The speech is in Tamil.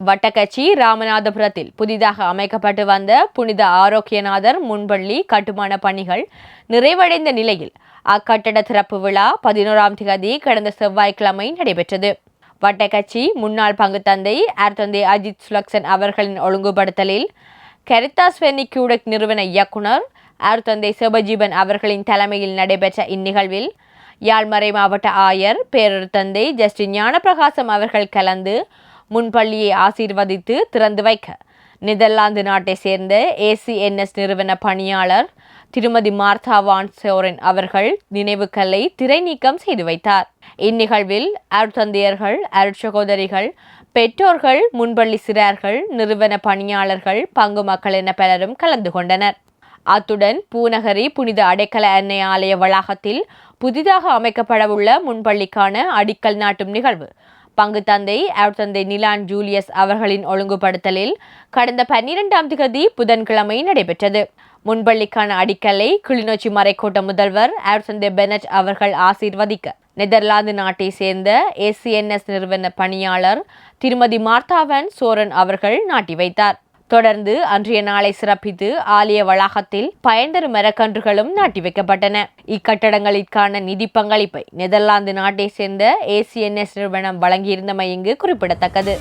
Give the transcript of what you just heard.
வட்டக்கச்சி ராமநாதபுரத்தில் புதிதாக அமைக்கப்பட்டு வந்த புனித ஆரோக்கியநாதர் முன்பள்ளி கட்டுமான பணிகள் நிறைவடைந்த நிலையில் அக்கட்டட திறப்பு விழா பதினோராம் தேதி கடந்த செவ்வாய்க்கிழமை நடைபெற்றது. வட்டக்கட்சி முன்னாள் பங்கு தந்தை அர்த்தந்தை அஜித் சுலக்சன் அவர்களின் ஒழுங்குபடுத்தலில் கரித்தாஸ் வெனிக்யூடக் நிறுவன இயக்குனர் அருத்தந்தை சிவஜீவன் அவர்களின் தலைமையில் நடைபெற்ற இந்நிகழ்வில் யாழ்மறை மாவட்ட ஆயர் பேரருத்தந்தை ஜஸ்டின் ஞானப்பிரகாசம் அவர்கள் கலந்து முன்பள்ளியை ஆசீர்வதித்து திறந்து வைக்க. நெதர்லாந்து நாட்டை சேர்ந்த ஏசிஎன்எஸ் நிறுவன பணியாளர் திருமதி மார்த்தா வான் சோரன் அவர்கள் நினைவுக்கல்லை திரை நீக்கம் செய்து வைத்தார். இந்நிகழ்வில் அருட்தந்தையர்கள் அருட்சகோதரிகள் பெற்றோர்கள் முன்பள்ளி சிறார்கள் நிறுவன பணியாளர்கள் பங்கு மக்கள் என பலரும் கலந்து கொண்டனர். அத்துடன் பூநகரி புனித அடைக்கல அன்னை ஆலய வளாகத்தில் புதிதாக அமைக்கப்படவுள்ள முன்பள்ளிக்கான அடிக்கல் நாட்டும் நிகழ்வு பங்கு தந்தை தந்தை நிலான் ஜூலியஸ் அவர்களின் ஒழுங்குபடுத்தலில் கடந்த பன்னிரெண்டாம் திகதி புதன்கிழமை நடைபெற்றது. முன்பள்ளிக்கான அடிக்கல்லை கிளிநொச்சி மறைக்கோட்ட முதல்வர் தந்தை பெனட் அவர்கள் ஆசீர்வதிக்க நெதர்லாந்து நாட்டை சேர்ந்த ஏசிஎன்எஸ் நிறுவன பணியாளர் திருமதி மார்த்தாவன் சோரன் அவர்கள் நாட்டி வைத்தார். தொடர்ந்து அன்றைய நாளை சிறப்பித்து ஆலய வளாகத்தில் பயன்தரும் மரக்கன்றுகளும் நாட்டி வைக்கப்பட்டன. இக்கட்டடங்களிற்கான நிதி பங்களிப்பை நெதர்லாந்து நாட்டை சேர்ந்த ஏசிஎன்எஸ் நிறுவனம் வழங்கியிருந்தமை இங்கு குறிப்பிடத்தக்கது.